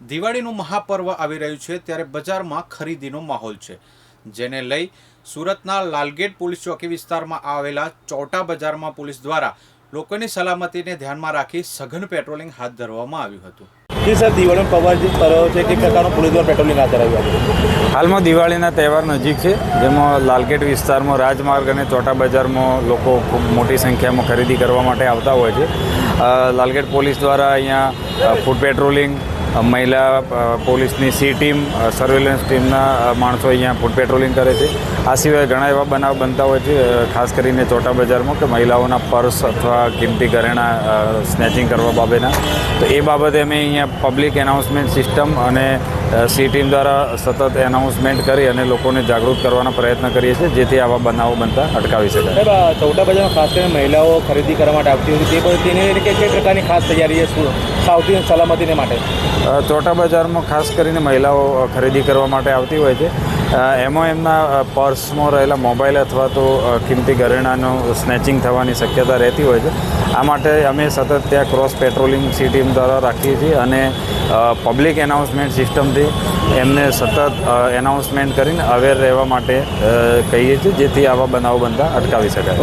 દિવાળીનું મહાપર્વ આવી રહ્યું છે ત્યારે બજારમાં ખરીદીનો માહોલ છે. જેને લઈ સુરતના લાલગેટ પોલીસ ચોકી વિસ્તારમાં આવેલા ચોટા બજારમાં પોલીસ દ્વારા લોકોની સલામતીને ધ્યાનમાં રાખી સઘન પેટ્રોલિંગ હાથ ધરવામાં આવ્યું હતું. જી સર દિવાળીનો પર્વ પર્વ છે કે પ્રકારનું પોલીસ દ્વારા પેટ્રોલિંગ હાથ ધરાવ્યું હતું હાલમાં દિવાળીના તહેવાર નજીક છે જેમાં લાલગેટ વિસ્તારમાં રાજમાર્ગ અને ચોટા બજારમાં લોકો ખૂબ મોટી સંખ્યામાં ખરીદી કરવા માટે આવતા હોય છે. લાલગેટ પોલીસ દ્વારા અહીંયા ફૂડ પેટ્રોલિંગ મહિલા પોલીસની સી ટીમ સર્વેલન્સ ટીમના માણસો અહીંયા પેટ્રોલિંગ કરે છે. આ સિવાય ઘણા એવા બનાવ બનતા હોય છે ખાસ કરીને ચોટા બજારમાં કે મહિલાઓના પર્સ અથવા કિંમતી ઘરેણા સ્નેચિંગ કરવા બાબતના. તો એ બાબતે અમે અહીંયા પબ્લિક એનાઉન્સમેન્ટ સિસ્ટમ અને સી ટીમ દ્વારા સતત એનાઉન્સમેન્ટ કરી અને લોકોને જાગૃત કરવાનો પ્રયત્ન કરીએ છીએ, જેથી આવા બનાવો બનતા અટકાવી શકાય. ચોટા બજારમાં ખાસ કરીને મહિલાઓ ખરીદી કરવા માટે આવતી હોય તે તેની કઈ પ્રકારની ખાસ તૈયારી છે, શું? સાવચેતી અને સલામતીને માટે. ચોટા બજારમાં ખાસ કરીને મહિલાઓ ખરીદી કરવા માટે આવતી હોય છે. એમાં એમના પર્સમાં રહેલા મોબાઈલ અથવા તો કિંમતી ઘરેણાનું સ્નેચિંગ થવાની શક્યતા રહેતી હોય છે. આ માટે અમે સતત ત્યાં ક્રોસ પેટ્રોલિંગ સી ટીમ દ્વારા રાખીએ છીએ અને પબ્લિક એનાઉન્સમેન્ટ સિસ્ટમથી એમને સતત એનાઉન્સમેન્ટ કરીને અવેર રહેવા માટે કહીએ છીએ, જેથી આવા બનાવો બનતા અટકાવી શકાય.